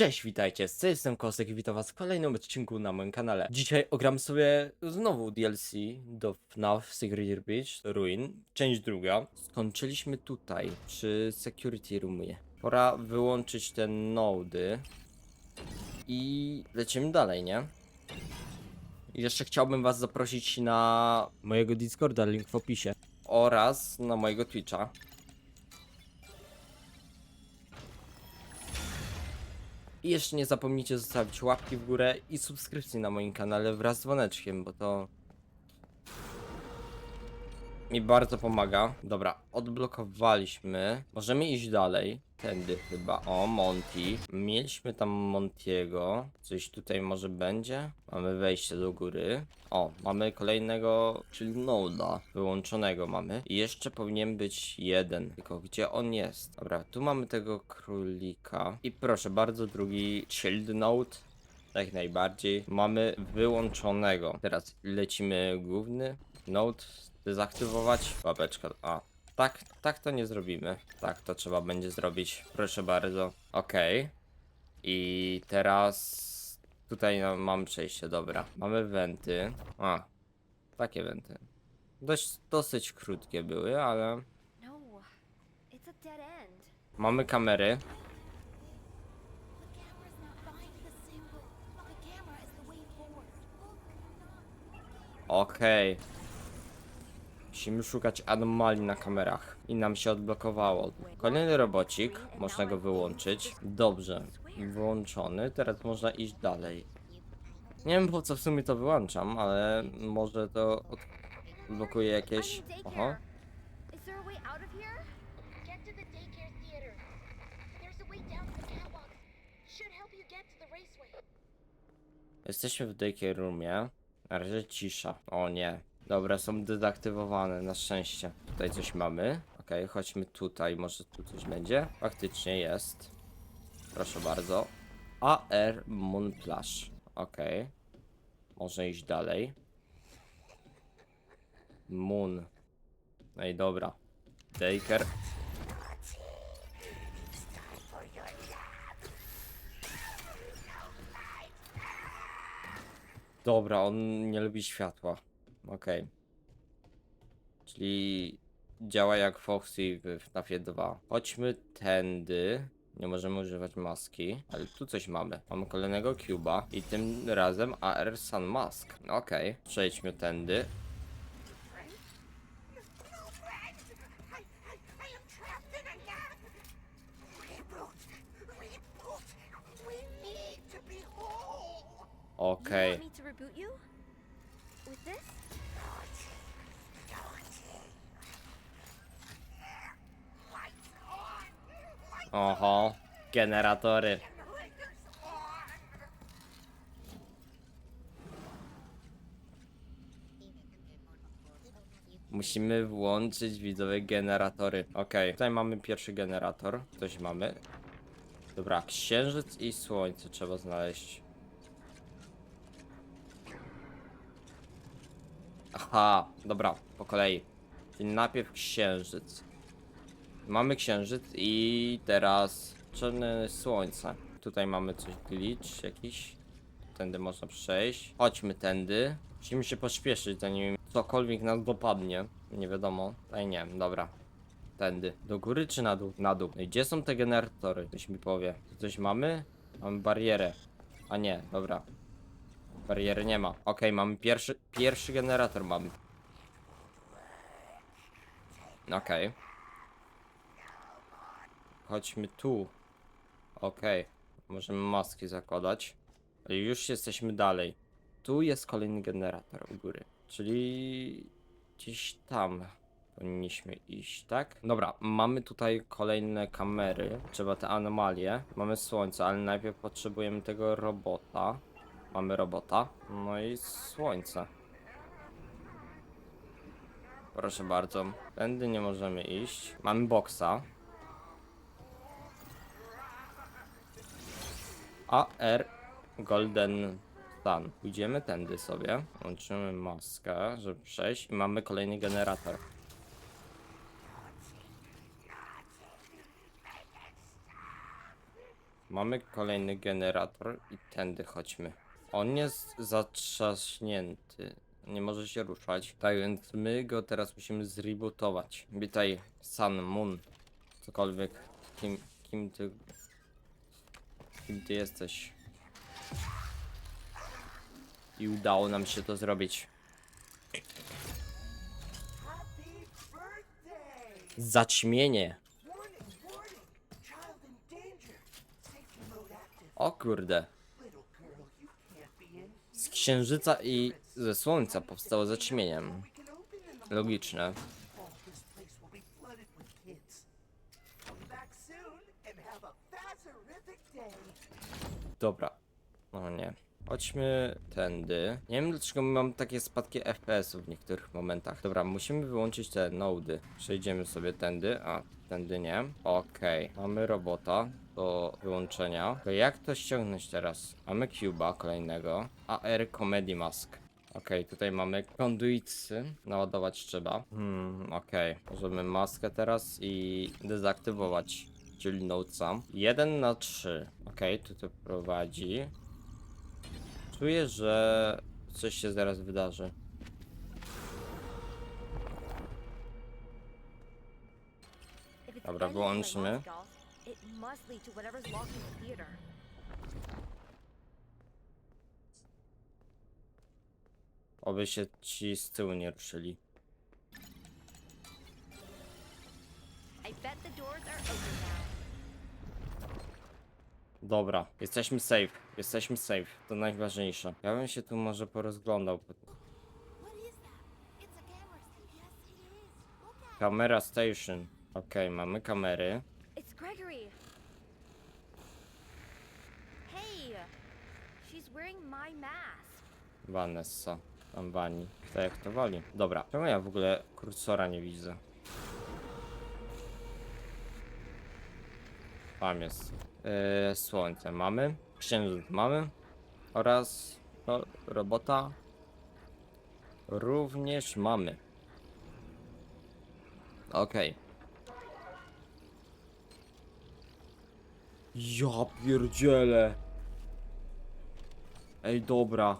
Cześć, witajcie, z jestem Kosek i witam was w kolejnym odcinku na moim kanale. Dzisiaj ogram sobie znowu DLC do FNAF Secret Beach Ruin, część druga. Skończyliśmy tutaj, przy Security Roomie. Pora wyłączyć te nody i lecimy dalej, nie? Jeszcze chciałbym was zaprosić na mojego Discorda, link w opisie. Oraz na mojego Twitcha. I jeszcze nie zapomnijcie zostawić łapki w górę i subskrypcji na moim kanale wraz z dzwoneczkiem, bo to mi bardzo pomaga. Dobra, odblokowaliśmy. Możemy iść dalej. Tędy chyba. O, Monty. Mieliśmy tam Montiego. Coś tutaj może będzie. Mamy wejście do góry. O, mamy kolejnego, czyli Noda. Wyłączonego mamy. I jeszcze powinien być jeden. Tylko gdzie on jest? Dobra, tu mamy tego królika. I proszę bardzo, drugi Shield Node. Jak najbardziej. Mamy wyłączonego. Teraz lecimy główny. Node dezaktywować. Łapeczka. A. Tak, tak to nie zrobimy. Tak to trzeba będzie zrobić. Proszę bardzo. Okej. I teraz tutaj no, mam przejście, dobra. Mamy wenty. A. Takie wenty. Dość, dosyć krótkie były, ale No, mamy kamery. The camera's Musimy szukać anomalii na kamerach. I nam się odblokowało. Kolejny robocik. Można go wyłączyć. Dobrze. Wyłączony. Teraz można iść dalej. Nie wiem po co w sumie to wyłączam, ale może to odblokuje jakieś... Oho. Jesteśmy w daycare roomie. Na razie cisza. O nie. Dobra, są dezaktywowane, na szczęście. Tutaj coś mamy. Okej, chodźmy tutaj, może tu coś będzie. Faktycznie jest. Proszę bardzo. AR Moon Flash. Okej. Można iść dalej. Moon. No i dobra. Daycare. Dobra, on nie lubi światła. Okej. Czyli działa jak Foxy w FNAFie 2. Chodźmy tędy. Nie możemy używać maski, ale tu coś mamy. Mamy kolejnego Cuba i tym razem AR Sun Mask. Okej, przejdźmy tędy. Okej. You want me to reboot you? With this? Oho, generatory. Musimy włączyć widzowie generatory. Okej, tutaj mamy pierwszy generator. Coś mamy. Dobra, księżyc i słońce trzeba znaleźć. Aha, dobra, po kolei. Czyli najpierw księżyc. Mamy księżyc i teraz czarne słońce. Tutaj mamy coś glitch jakiś. Tędy można przejść. Chodźmy tędy. Musimy się pośpieszyć, zanim cokolwiek nas dopadnie. Nie wiadomo. Tutaj nie, dobra. Tędy. Do góry czy na dół? Na dół. No i gdzie są te generatory? Ktoś mi powie. Tu coś mamy? Mamy barierę. A nie, dobra. Bariery nie ma. Okej, mamy pierwszy, pierwszy generator mamy. Okej. Chodźmy tu. Okej. Możemy maski zakładać. Ale już jesteśmy dalej. Tu jest kolejny generator u góry. Czyli gdzieś tam powinniśmy iść, tak? Dobra, mamy tutaj kolejne kamery. Trzeba te anomalie. Mamy słońce, ale najpierw potrzebujemy tego robota. Mamy robota. No i słońce. Proszę bardzo. Tędy nie możemy iść. Mamy boksa. AR Golden Sun. Pójdziemy tędy sobie. Łączymy maskę, żeby przejść. I mamy kolejny generator. Mamy kolejny generator i tędy chodźmy. On jest zatrzaśnięty. Nie może się ruszać. Tak więc my go teraz musimy zrebootować. Witaj, Sun Moon. Cokolwiek. Kim, kim ty... Kim ty jesteś? I udało nam się to zrobić. Zaćmienie. O kurde. Z księżyca i ze słońca powstało zaćmieniem. Logiczne. Dobra. O nie. Chodźmy tędy. Nie wiem dlaczego mam takie spadki FPS-ów w niektórych momentach. Dobra, musimy wyłączyć te nody. Przejdziemy sobie tędy, a tędy nie. Okej, mamy robota do wyłączenia. To jak to ściągnąć teraz? Mamy Cuba kolejnego. AR Comedy Mask. Okej, tutaj mamy konduitsy. Naładować trzeba. Hmm, okej. Możemy maskę teraz i dezaktywować. Czyli notesa. 1 na 3. Okej, tu to prowadzi. Czuję, że coś się zaraz wydarzy. Dobra, wyłączmy. To. Oby się ci z tyłu nie ruszyli. I bet the doors are open now. Dobra, jesteśmy safe. Jesteśmy safe. To najważniejsze. Ja bym się tu może porozglądał. Kamera station. Okej, mamy kamery. It's Gregory. Hey, she's wearing my mask. Vanessa. Tam Wani. Kto jak to woli. Dobra. Czemu ja w ogóle kursora nie widzę? Tam jest. Yy, słońce mamy. Księżyc mamy. Oraz ro robota również mamy. Okej. Ja pierdzielę. Ej, dobra.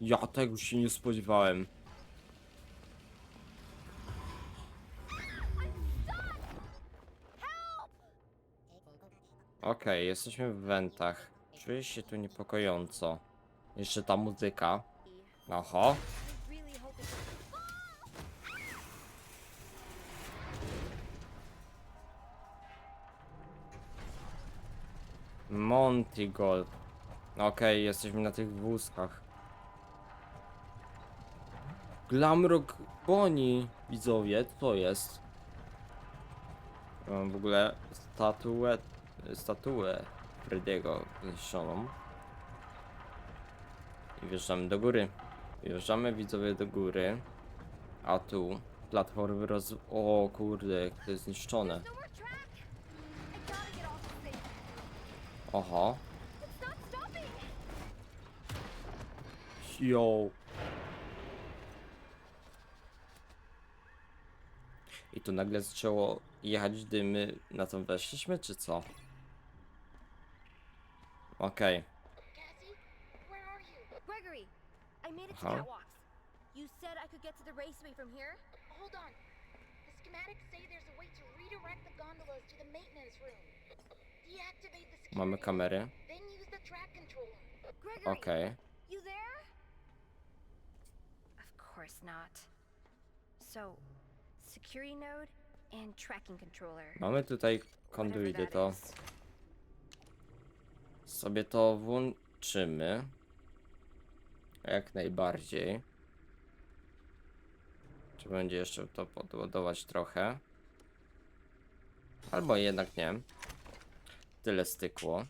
Ja tego się nie spodziewałem. Okej, jesteśmy w wentach. Czuję się tu niepokojąco. Jeszcze ta muzyka. Oho. Gold. Okej, jesteśmy na tych wózkach. Glamrock Bonnie, widzowie, co to jest? Mam w ogóle statuę, statuę Freddy'ego zniszczoną. I wjeżdżamy do góry. Wjeżdżamy widzowie do góry. A tu platformy roz... O kurde, jak to jest zniszczone. Oho. Yo. I tu nagle zaczęło jechać dymy. Na to weszliśmy, czy co? Okej. Cassie, where are you? Gregory, I made it to Uh-huh. catwalks. You said I could get to the raceway from here. Hold on. The schematics say there's a way to redirect the gondolas to the maintenance room. Deactivate the security. Mamy kamery. Then use the track controller. Gregory, Okej. you there? Of course not. So, security node and tracking controller. Mamy tutaj whatever konduity, that to is. Sobie to włączymy. Jak najbardziej. Czy będzie jeszcze to podładować trochę? Albo jednak nie. Tyle stykło.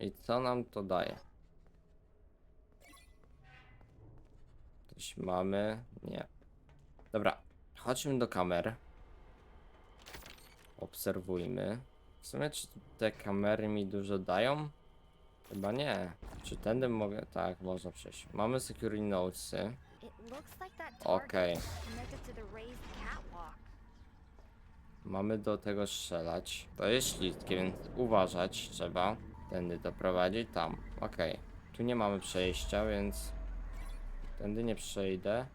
I co nam to daje? Coś mamy? Nie. Dobra, chodźmy do kamer. Obserwujmy. W sumie, czy te kamery mi dużo dają? Chyba nie. Czy tędy mogę? Tak, można przejść. Mamy security notesy. Okej. catwalk. Mamy do tego strzelać. To jest śliskie, więc uważać trzeba. Tędy doprowadzić tam. Okej. Tu nie mamy przejścia, więc tędy nie przejdę.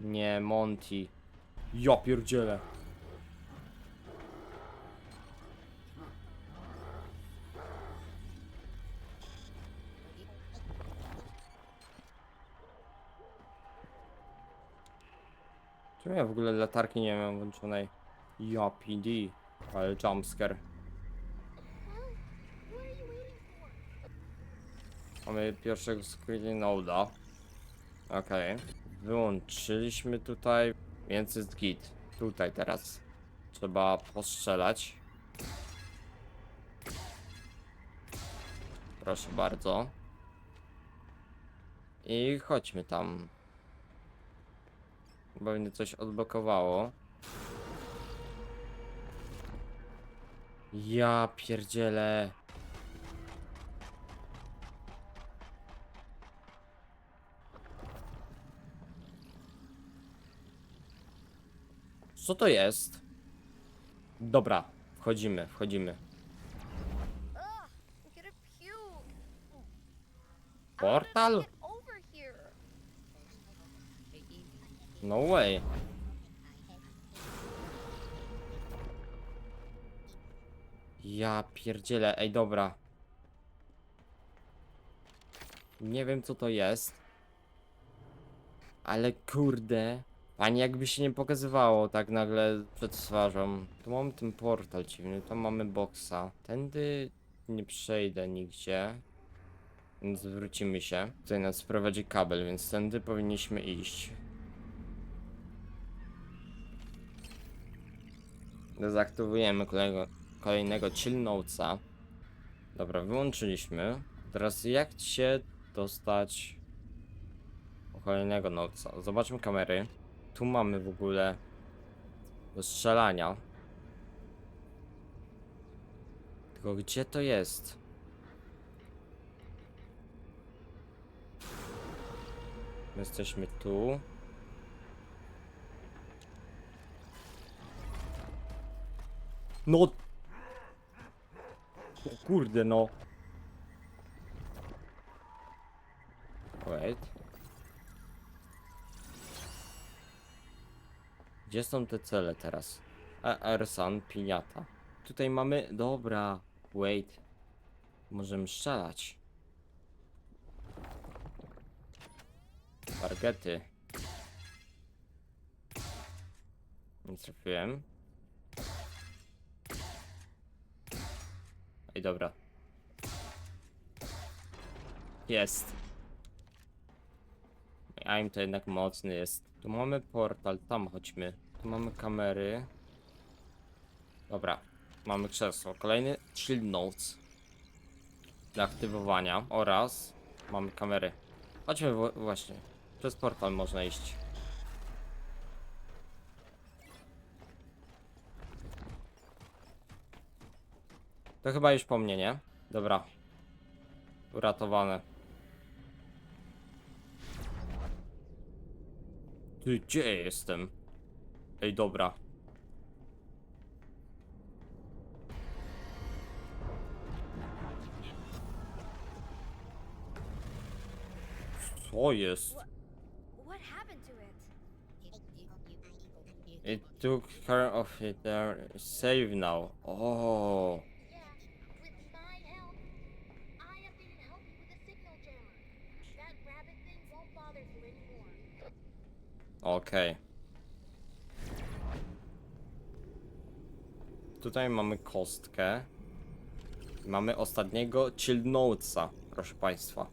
Nie, Monty. Ja pierdzielę. Czemu ja w ogóle latarki nie mam włączonej? Ja. Ale jumpscare. Mamy pierwszego screenoda. Okej. Wyłączyliśmy tutaj, więc jest git. Tutaj teraz. Trzeba postrzelać. Proszę bardzo. I chodźmy tam. Bo mnie coś odblokowało. Ja pierdzielę. Co to jest? Dobra, wchodzimy, wchodzimy. Portal? No way. Ja pierdzielę, ej dobra. Nie wiem co to jest. Ale kurde. Pani jakby się nie pokazywało tak nagle przed twarzą. Tu mamy ten portal dziwny, tam mamy boksa. Tędy nie przejdę nigdzie. Więc wrócimy się. Tutaj nas prowadzi kabel, więc tędy powinniśmy iść. Dezaktywujemy kolejnego, kolejnego chill notesa. Dobra, wyłączyliśmy. Teraz jak się dostać do kolejnego notesa? Zobaczmy kamery. Tu mamy w ogóle do strzelania. Tylko gdzie to jest? My jesteśmy tu. No. O kurde no. Wait. Gdzie są te cele teraz? Ersan, piniata. Tutaj mamy... Dobra. Wait. Możemy strzelać. Targety. Nie trafiłem. Ej, dobra. Jest. Aim to jednak mocny jest. Tu mamy portal, tam chodźmy. Tu mamy kamery. Dobra, mamy krzesło. Kolejny chill notes do aktywowania oraz mamy kamery. Chodźmy właśnie. Przez portal można iść. To chyba już po mnie, nie? Dobra. Uratowane. Ty, gdzie jestem? Ej, dobra. Co jest? It? It took care of it there. Save now. Oh. Yeah, with my help, I updated help you with the signal jammer. That rabbit thing won't bother you anymore. Okej. Tutaj mamy kostkę. Mamy ostatniego chill notesa, proszę państwa.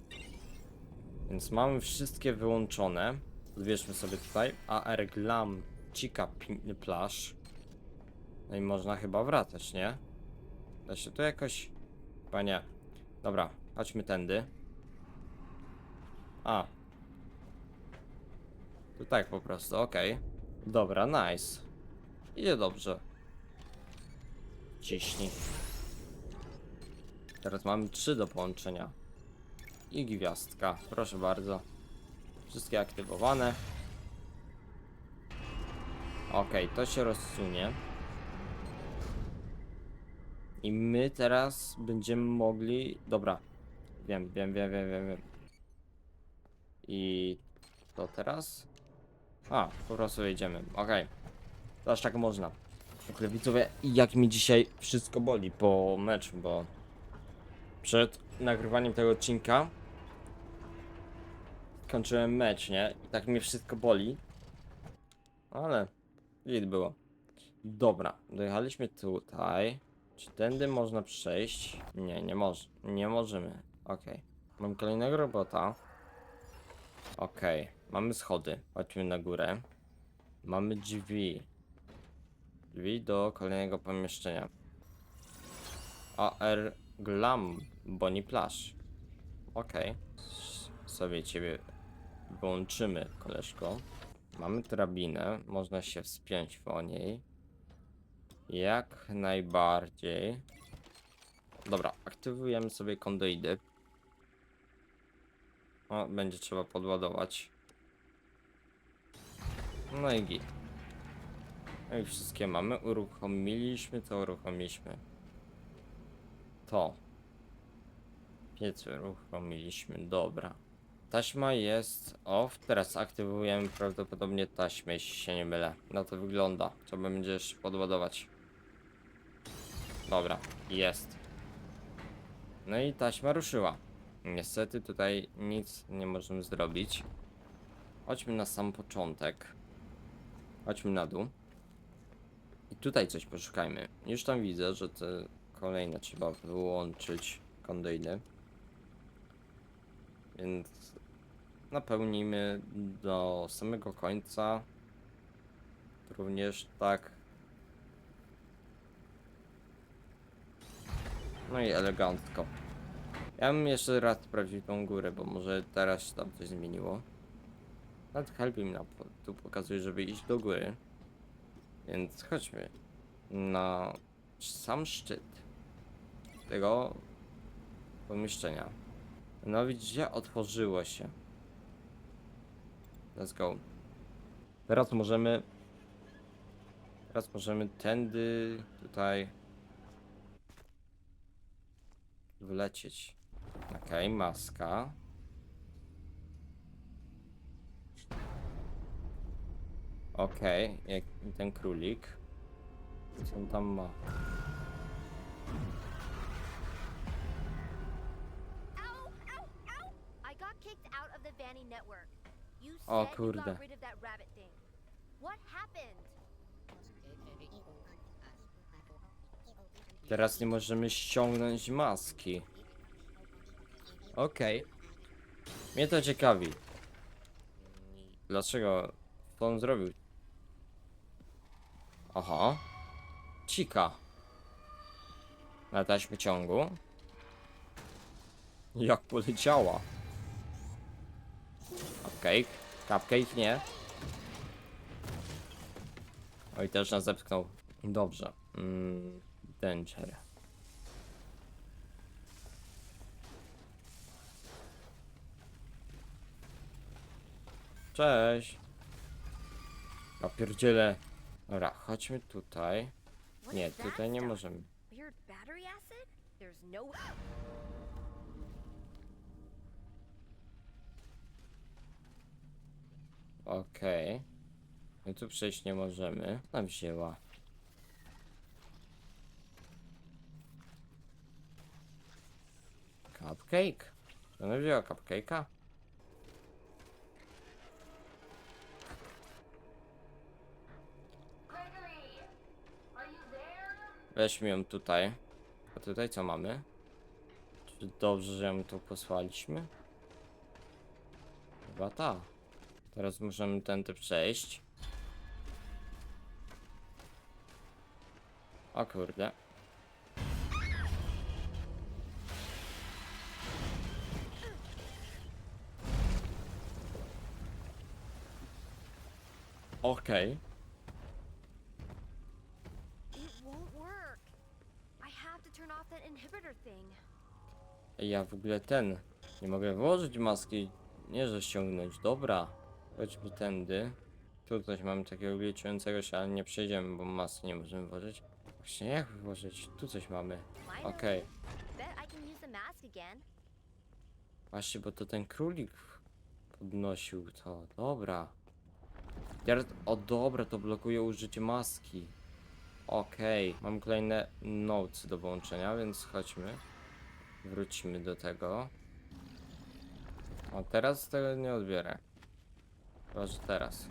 Więc mamy wszystkie wyłączone. Odbierzmy sobie tutaj AR Glam Chica Plash. No i można chyba wracać, nie? Da się to jakoś... Chyba nie. Dobra, chodźmy tędy. A, to tak po prostu, okej. Dobra, nice. Idzie dobrze. Ciśnij. Teraz mamy trzy do połączenia. I gwiazdka, proszę bardzo. Wszystkie aktywowane. Okej, to się rozsunie. I my teraz będziemy mogli... Dobra. Wiem, wiem, wiem, wiem, wiem, wiem. I... To teraz? A, po prostu jedziemy. Okej. To aż tak można. Ogóle widzowie, jak mi dzisiaj wszystko boli po meczu, bo... Przed nagrywaniem tego odcinka kończyłem mecz, nie? I tak mnie wszystko boli. Ale git było. Dobra, dojechaliśmy tutaj. Czy tędy można przejść? Nie, nie może. Nie możemy. Okej. Mam kolejnego robota. Okej. Mamy schody. Chodźmy na górę. Mamy drzwi. Drzwi do kolejnego pomieszczenia. AR Glam Bonnie Plash. Okej. S- Sobie ciebie wyłączymy, koleżko. Mamy drabinę, można się wspiąć po niej. Jak najbardziej. Dobra, aktywujemy sobie kondoidy. O, będzie trzeba podładować. No i git. No i wszystkie mamy. Uruchomiliśmy to, uruchomiliśmy. To. Piec uruchomiliśmy, dobra. Taśma jest off. Teraz aktywujemy prawdopodobnie taśmę, jeśli się nie mylę. No to wygląda. Trzeba będzie jeszcze podładować. Dobra, jest. No i taśma ruszyła. Niestety tutaj nic nie możemy zrobić. Chodźmy na sam początek. Chodźmy na dół. I tutaj coś poszukajmy. Już tam widzę, że te kolejne trzeba wyłączyć kondyjny. Więc napełnimy do samego końca. Również tak. No i elegancko. Ja bym jeszcze raz sprawdził tą górę, bo może teraz tam coś zmieniło. Help mi na tu pokazuje, żeby iść do góry. Więc chodźmy na sam szczyt tego pomieszczenia. No widzicie, otworzyło się. Let's go. Teraz możemy... Teraz możemy tędy tutaj wlecieć. Okej, maska. Okej, jak ten królik. Co on tam ma? Ow, ow, ow! I got kicked out of the Vanny network. You said O you kurde. got rid of that rabbit thing. What happened? Teraz nie możemy ściągnąć maski. Okej. Mnie to ciekawi. Dlaczego to on zrobił? Aha. Cika. Na taśmie ciągu. Jak poleciała. Cupcake. Cupcake nie. Oj, też nas zepchnął. Dobrze. Mm, danger. Cześć. A pierdziele. Dobra, chodźmy tutaj. Nie, tutaj nie możemy. No. Okej. My tu przejść nie możemy. Tam wzięła. Cupcake? Ona wzięła cupcake'a? Weźmy ją tutaj. A tutaj co mamy? Czy dobrze, że ją tu posłaliśmy? Chyba tak. Teraz możemy tędy przejść. O kurde. Okej. It thing. Ja w ogóle ten. Nie mogę włożyć maski. Nie, że ściągnąć. Dobra. Chodźmy tędy. Tu coś mamy takiego glitchującego się, ale nie przejdziemy, bo masy nie możemy włożyć. Właśnie jak wyłożyć? Tu coś mamy. Okej. Again. Właśnie, bo to ten królik podnosił to. Dobra. Teraz, o dobra, to blokuje użycie maski. Okej, mam kolejne notes do włączenia, więc chodźmy. Wrócimy do tego. O, teraz tego nie odbiorę. Chyba, teraz.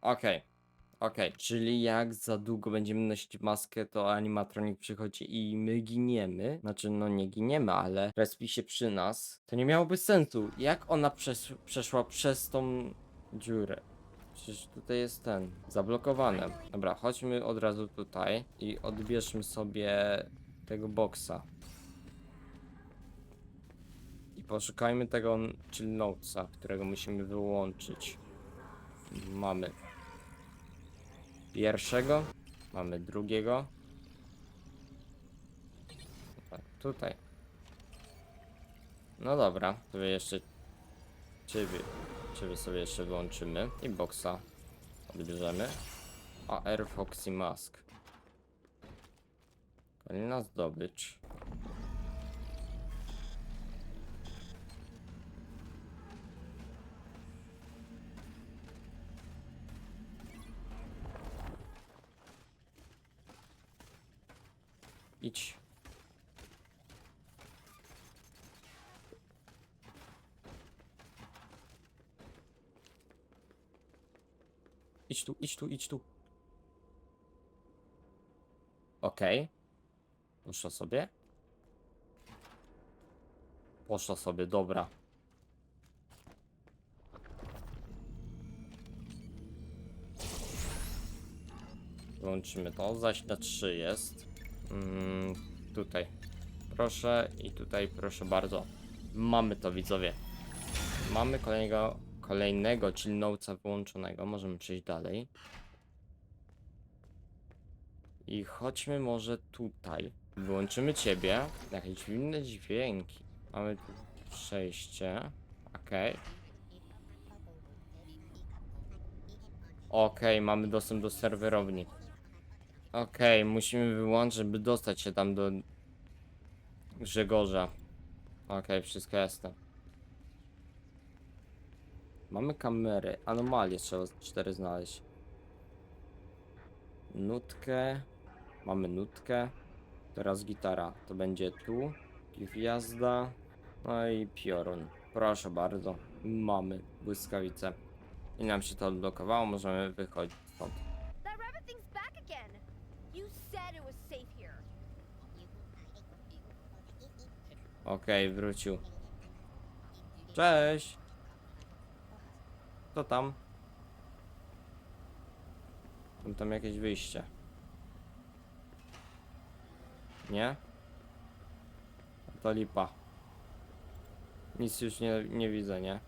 Okej. Okej, czyli jak za długo będziemy nosić maskę, to animatronik przychodzi i my giniemy. Znaczy, no nie giniemy, ale respi się przy nas. To nie miałoby sensu. Jak ona przesz przeszła przez tą dziurę? Przecież tutaj jest ten, zablokowane. Dobra, chodźmy od razu tutaj i odbierzmy sobie tego boksa. I poszukajmy tego chill notesa, którego musimy wyłączyć. Mamy pierwszego, mamy drugiego. Tak, tutaj. No dobra, sobie jeszcze ciebie, ciebie sobie jeszcze wyłączymy i boxa odbierzemy. A Air Foxy Mask. Kolejna zdobycz. Idź. Idź tu, idź tu, idź tu. Okej. Poszła sobie. Poszła sobie, dobra. Wyłączymy to, zaś na 3 jest. Mm, tutaj. Proszę i tutaj proszę bardzo. Mamy to widzowie. Mamy kolejnego, kolejnego chill notesa wyłączonego. Możemy przejść dalej. I chodźmy może tutaj. Wyłączymy ciebie. Jakieś dziwne dźwięki. Mamy tu przejście. Okej. Okej, mamy dostęp do serwerowni. Okej, musimy wyłączyć, by dostać się tam do Grzegorza. Okej, wszystko jasne. Mamy kamery, anomalie trzeba cztery znaleźć. Nutkę. Mamy nutkę. Teraz gitara. To będzie tu. Gwiazda. No i piorun. Proszę bardzo. Mamy błyskawice. I nam się to odblokowało, możemy wychodzić stąd. Okej, wrócił. Cześć! Co tam? Mam tam jakieś wyjście. Nie? To lipa. Nic już nie, nie widzę, nie?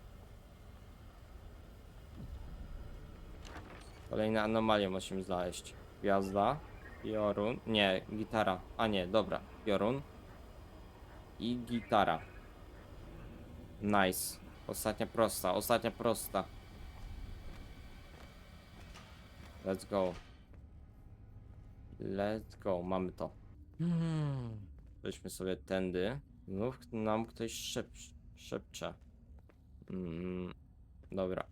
Kolejne anomalie musimy znaleźć. Gwiazda. Jorun. Nie, gitara. A nie, dobra. Jorun i gitara. Nice. Ostatnia prosta, ostatnia prosta. Let's go. Let's go, mamy to. Hmm. Weźmy sobie tędy. Znów nam ktoś szep szepcze. Mm, dobra.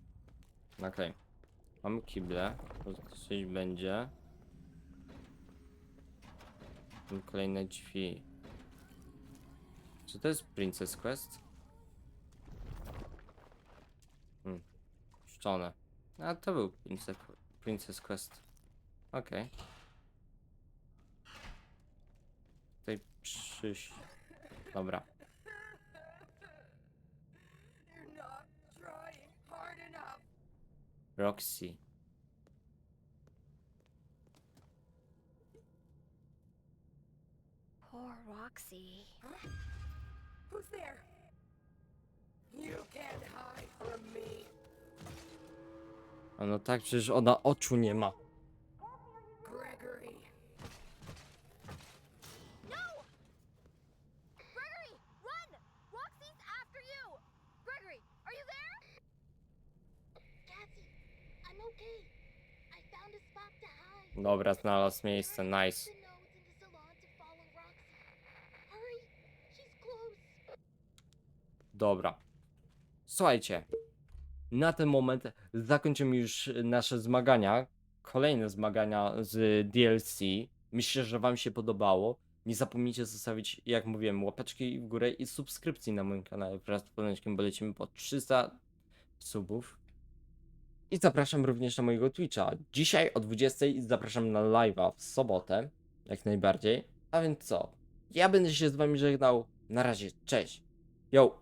Okej. Mamy kible. Coś będzie. Kolejne drzwi. Czy to jest Princess Quest? Hmm. Szczone. A to był Princess, Princess Quest. Okej. Tutaj przyś... Dobra. Roxy. Poor Roxy. Who's there? You can't hide from me. A no tak, przecież ona oczu nie ma. No! Gregory, Dobra, znalazł miejsce, nice. Dobra. Słuchajcie. Na ten moment zakończymy już nasze zmagania. Kolejne zmagania z DLC. Myślę, że Wam się podobało. Nie zapomnijcie zostawić, jak mówiłem, łapeczki w górę i subskrypcji na moim kanale wraz z Poleczkiem, bo lecimy po 300 subów. I zapraszam również na mojego Twitcha. Dzisiaj o 20 zapraszam na live'a w sobotę, jak najbardziej. A więc co? Ja będę się z Wami żegnał. Na razie, cześć. Yo!